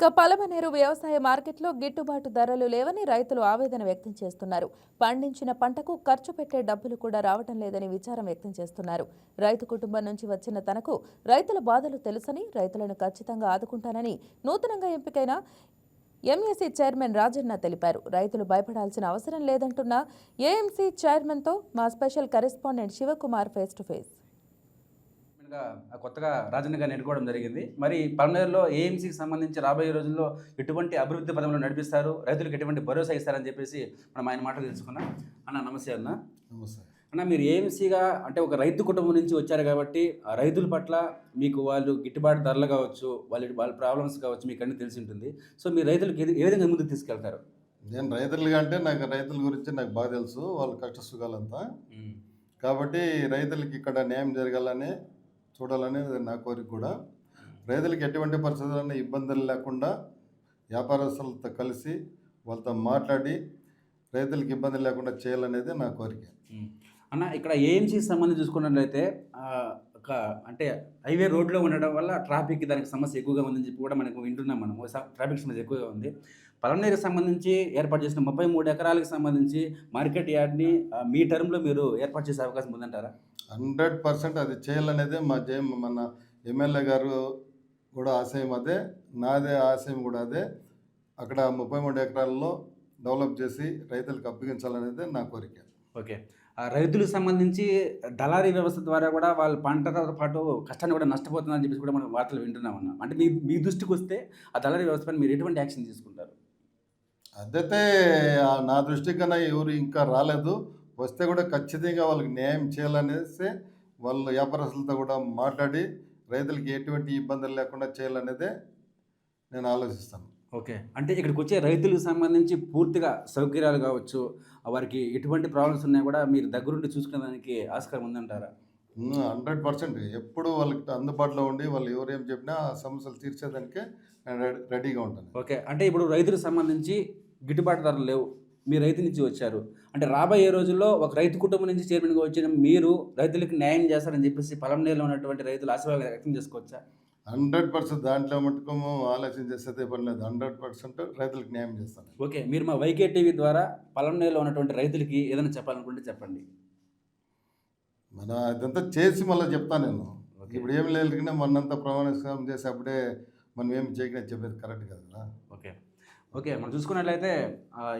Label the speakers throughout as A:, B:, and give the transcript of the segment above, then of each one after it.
A: ఇక పలమనేరు వ్యవసాయ మార్కెట్లో గిట్టుబాటు ధరలు లేవని రైతులు ఆవేదన వ్యక్తం చేస్తున్నారు. పండించిన పంటకు ఖర్చు పెట్టే డబ్బులు కూడా రావటం లేదని విచారం వ్యక్తం చేస్తున్నారు. రైతు కుటుంబం నుంచి వచ్చిన తనకు రైతుల బాధలు తెలుసని రైతులను ఖచ్చితంగా ఆదుకుంటానని నూతనంగా ఎంపికైన ఎంఎస్సీ చైర్మన్ రాజన్న తెలిపారు. రైతులు భయపడాల్సిన అవసరం లేదంటున్న ఏఎంసీ చైర్మన్తో మా special correspondent Shivakumar face to face.
B: గా కొత్తగా రాజన్న గారిని ఎన్నుకోవడం జరిగింది. మరి పల్మనేరులో ఏఎంసీకి సంబంధించి రాబోయే రోజుల్లో ఎటువంటి అభివృద్ధి పదంలో నడిపిస్తారు? రైతులకు ఎటువంటి భరోసా ఇస్తారని చెప్పేసి మనం ఆయన మాటలు తెలుసుకున్నాం. అన్న నమస్తే అన్న.
C: నమస్తే.
B: అన్న మీరు ఏఎంసీగా అంటే ఒక రైతు కుటుంబం నుంచి వచ్చారు కాబట్టి ఆ రైతుల పట్ల మీకు వాళ్ళు గిట్టుబాటు ధరలు కావచ్చు వాళ్ళ వాళ్ళ ప్రాబ్లమ్స్ కావచ్చు మీకు అన్ని తెలిసి ఉంటుంది. సో మీ రైతులకు ఏ- ఏ విధంగా ముందుకు తీసుకెళ్తారు?
C: నేను రైతులుగా అంటే నాకు రైతుల గురించి నాకు బాగా తెలుసు వాళ్ళ కష్ట సుఖాలంతా. కాబట్టి రైతులకి ఇక్కడ న్యాయం జరగాలని చూడాలనేది నా కోరిక కూడా. రైతులకు ఎటువంటి పరిస్థితుల్లో ఇబ్బందులు లేకుండా వ్యాపారస్తులతో కలిసి వాళ్ళతో మాట్లాడి రైతులకు ఇబ్బంది లేకుండా చేయాలనేది నా కోరిక.
B: అన్న ఇక్కడ ఏఎంసీకి సంబంధించి చూసుకున్నట్లయితే ఒక అంటే హైవే రోడ్లో ఉండడం వల్ల ట్రాఫిక్ దానికి సమస్య ఎక్కువగా ఉందని చెప్పి కూడా మనకు వింటున్నాం మనం. ట్రాఫిక్ సమస్య ఎక్కువగా ఉంది. పలమనేరుకి సంబంధించి ఏర్పాటు చేసిన ముప్పై మూడు ఎకరాలకు సంబంధించి మార్కెట్ యార్డ్ని మీ టర్మ్లో మీరు ఏర్పాటు చేసే అవకాశం ఉందంటారా?
C: హండ్రెడ్ పర్సెంట్ అది చేయాలనేదే మా జయం మన ఎమ్మెల్యే గారు కూడా ఆశయం అదే నాదే ఆశయం కూడా అదే. అక్కడ ముప్పై మూడు ఎకరాల్లో డెవలప్ చేసి రైతులకు అప్పగించాలనేదే నా కోరిక.
B: ఓకే. ఆ రైతులకు సంబంధించి దళారీ వ్యవస్థ ద్వారా కూడా వాళ్ళ పంటతో పాటు కష్టాన్ని కూడా నష్టపోతుందని చెప్పేసి కూడా మనం వార్తలు వింటున్నాం అన్న. అంటే మీ మీ దృష్టికి వస్తే ఆ దళారీ వ్యవస్థ పైన మీరు ఎటువంటి యాక్షన్ తీసుకుంటారు?
C: అదైతే నా దృష్టి కన్నా ఎవరు ఇంకా రాలేదు. వస్తే కూడా ఖచ్చితంగా వాళ్ళకి న్యాయం చేయాలనేసి వాళ్ళ వ్యాపారస్తులతో కూడా మాట్లాడి రైతులకి ఎటువంటి ఇబ్బందులు లేకుండా చేయాలనేదే నేను ఆలోచిస్తాను.
B: ఓకే. అంటే ఇక్కడికి వచ్చే రైతులకు సంబంధించి పూర్తిగా సౌకర్యాలు కావచ్చు వారికి ఎటువంటి ప్రాబ్లమ్స్ ఉన్నాయో కూడా మీరు దగ్గరుండి చూసుకునేదానికి ఆస్కారం ఉందంటారా?
C: Hundred percent. ఎప్పుడు వాళ్ళకి అందుబాటులో ఉండి వాళ్ళు ఎవరేం చెప్పినా ఆ సమస్యలు తీర్చేదానికే రెడీగా ఉంటాను.
B: ఓకే. అంటే ఇప్పుడు రైతులకు సంబంధించి గిట్టుబాటు ధరలు లేవు. మీ రైతు నుంచి వచ్చారు. అంటే రాబోయే రోజుల్లో ఒక రైతు కుటుంబం నుంచి చైర్మన్గా వచ్చిన మీరు రైతులకు న్యాయం చేస్తారని చెప్పేసి పొలంనేరులో ఉన్నటువంటి రైతులు ఆశీర్వాదం వ్యక్తం చేసుకోవచ్చా?
C: హండ్రెడ్ పర్సెంట్ దాంట్లో మటుకు ఆలోచన చేసేదే పని లేదు. హండ్రెడ్ పర్సెంట్ రైతులకు న్యాయం చేస్తాను.
B: ఓకే. మీరు మా వైకే టీవీ ద్వారా పొలంనేరులో ఉన్నటువంటి రైతులకి ఏదైనా చెప్పాలనుకుంటే చెప్పండి.
C: మన ఇదంతా చేసి మళ్ళీ చెప్తాను నేను. ఇప్పుడు ఏం లేదు కానీ మొన్నంతా ప్రమాణస్కారం చేసి అప్పుడే మనం ఏం చేయకుండా చెప్పేది కరెక్ట్ కదా.
B: ఓకే మనం చూసుకున్నట్లయితే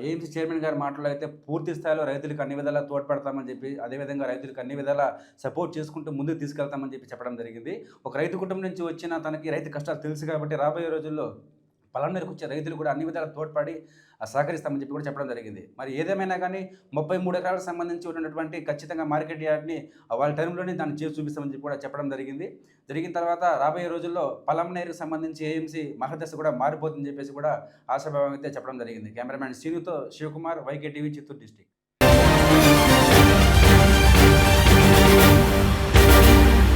B: ఏఎంసీ చైర్మన్ గారి మాటలో అయితే పూర్తి స్థాయిలో రైతులకు అన్ని విధాలా తోడ్పడతామని చెప్పి అదేవిధంగా రైతులకు అన్ని విధాలా సపోర్ట్ చేసుకుంటూ ముందుకు తీసుకెళ్తామని చెప్పి చెప్పడం జరిగింది. ఒక రైతు కుటుంబం నుంచి వచ్చిన తనకి రైతు కష్టాలు తెలుసు కాబట్టి రాబోయే రోజుల్లో పలానీరుకు వచ్చే రైతులు కూడా అన్ని విధాలు తోడ్పడి ఆ, సహకరిస్తామని చెప్పి కూడా చెప్పడం జరిగింది. మరి ఏదేమైనా కానీ ముప్పై మూడు ఎకరాలకు సంబంధించి ఉన్నటువంటి ఖచ్చితంగా మార్కెట్ యార్డ్ని వాళ్ళ టైంలోనే దాన్ని చేసి చూపిస్తామని చెప్పి కూడా చెప్పడం జరిగింది. జరిగిన తర్వాత రాబోయే రోజుల్లో పలంనేరుకు సంబంధించి ఏఎంసీ మహదశ కూడా మారిపోతుందని చెప్పేసి కూడా ఆశాభావం అయితే చెప్పడం జరిగింది. Cameraman శ్రీనుతో Shivakumar VK TV Chittoor district.